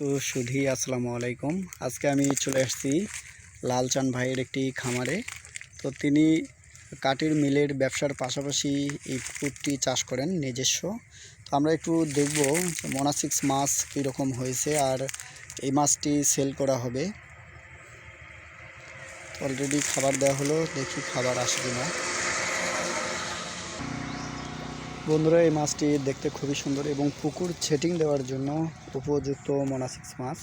তো সুধি, আসসালামু আলাইকুম। আজকে আমি চলে আসছি লালচান ভাইয়ের একটি খামারে। তো তিনি কাঠের মিলের ব্যবসার পাশাপাশি এই পুকুরটি চাষ করেন নিজস্ব। তো আমরা একটু দেখব মোনাসিক্স মাছ কীরকম হয়েছে আর এই মাছটি সেল করা হবে। অলরেডি খাবার দেওয়া হলো, দেখি খাবার আসে কিনা। বন্ধুরা এই মাছটি দেখতে খুবই সুন্দর এবং পুকুর ছেটিং দেওয়ার জন্য উপযুক্ত মোনাসিক্স মাছ।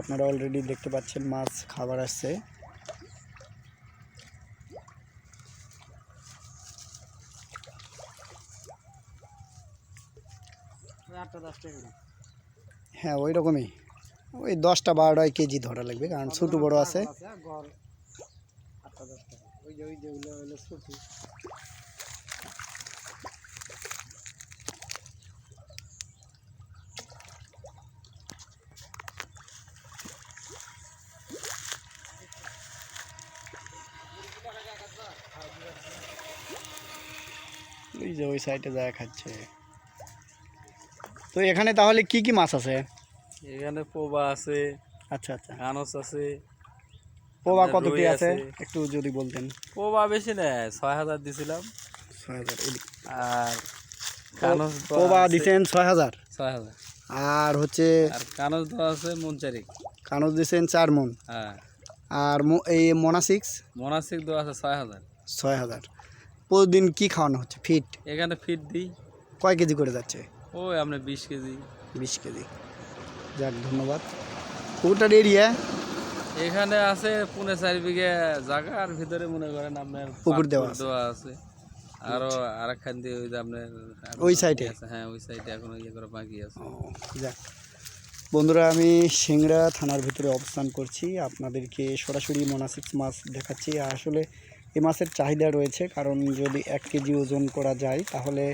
আপনারা অলরেডি দেখতে পাচ্ছেন মাছ খাবার আসছে। হ্যাঁ ওই রকমই ওই দশটা বারোটায় কেজি ধরা লাগবে কারণ ছোটো বড় আছে। ওই যে ওই সাইডে যায় খাচ্ছে। তো এখানে তাহলে কি কি মাছ আছে? এখানে পোবা আছে আচ্ছা আচ্ছা। কানস আছে পোবা আপনার কতটি আছে। একটু যদি বলতেন। পোবা বেশি না ছয় হাজার দিছিলাম। ছয় হাজার আর কানস পোবা দিছেন ছয় হাজার? ছয় হাজার। আর হচ্ছে আর কানস দেওয়া আছে মনচারিক কানজ দিছেন চার মন। হ্যাঁ। আর এই মোনাসিক্স? মনাসিক দেওয়া আছে ছয় হাজার। ছয় হাজার। প্রতিদিন কি খাওয়ানো হচ্ছে? ফিট এখানে ফিট দিই। কয় কেজি করে যাচ্ছে? ওই আপনার বিশ কেজি। বিশ কেজি। যাক ধন্যবাদ। পুকুরটার এরিয়া এখানে আছে পুনে চার বিঘে জায়গা আর ভিতরে মনে করেন আপনার পুকুর দেওয়া আছে। দেওয়া আছে। আরও আরেকখান দিয়ে ওই যে আপনার ওই সাইডে? আছে, হ্যাঁ ওই সাইডে এখনও ইয়ে করে বাকি আছে। যাক। বন্ধুরা আমি সিংড়া থানার ভিতরে অবস্থান করছি। আপনাদেরকে সরাসরি মোনাসিক্স মাছ দেখাচ্ছি। আসলে এই মাছের চাহিদা রয়েছে, কারণ যদি এক কেজি ওজন করা যায়, তাহলে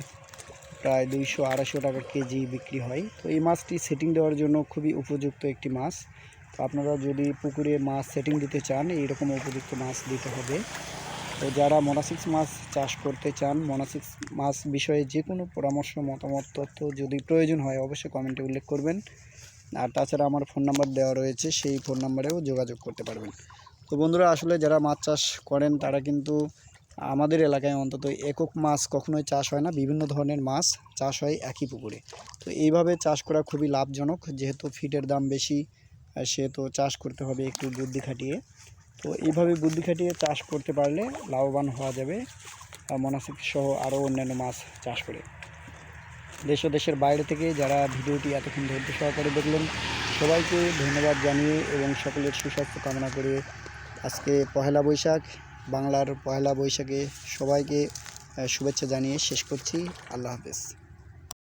প্রায় দুইশো আড়াইশো টাকা কেজি বিক্রি হয়। তো এই মাছটি সেটিং দেওয়ার জন্য খুবই উপযুক্ত একটি মাছ। তো আপনারা যদি পুকুরে মাছ সেটিং দিতে চান, এইরকম উপযুক্ত মাছ দিতে হবে। তো যারা মনাসিক্স মাছ চাষ করতে চান মনাসিক্স মাছ বিষয়ে যে কোনো পরামর্শ, মতামত, তথ্য যদি প্রয়োজন হয়, অবশ্যই কমেন্টে উল্লেখ করবেন। আর তাছাড়া আমার ফোন নাম্বার দেওয়া রয়েছে, সেই ফোন নাম্বারেও যোগাযোগ করতে পারবেন। তো বন্ধুরা, আসলে যারা মাছ চাষ করেন, তারা কিন্তু আমাদের এলাকায় অন্তত একক মাছ কখনোই চাষ হয় না। বিভিন্ন ধরনের মাছ চাষ হয় একই পুকুরে। তো এইভাবে চাষ করা খুবই লাভজনক, যেহেতু ফিটের দাম বেশি সেহেতু চাষ করতে হবে একটু বুদ্ধি খাটিয়ে। তো এইভাবে বুদ্ধি খাটিয়ে চাষ করতে পারলে লাভবান হওয়া যাবে মনাসিক সহ আরও অন্যান্য মাছ চাষ করে। দেশ ও দেশের বাইরে থেকে যারা ভিডিওটি এতক্ষণ ধৈর্য সহকারে দেখলেন, সবাইকে ধন্যবাদ জানিয়ে এবং সকলের সুস্বাস্থ্য কামনা করে আজকে পহেলা বৈশাখ বাংলার পহেলা বৈশাখে সবাইকে শুভেচ্ছা জানিয়ে শেষ করছি। আল্লাহ হাফেজ।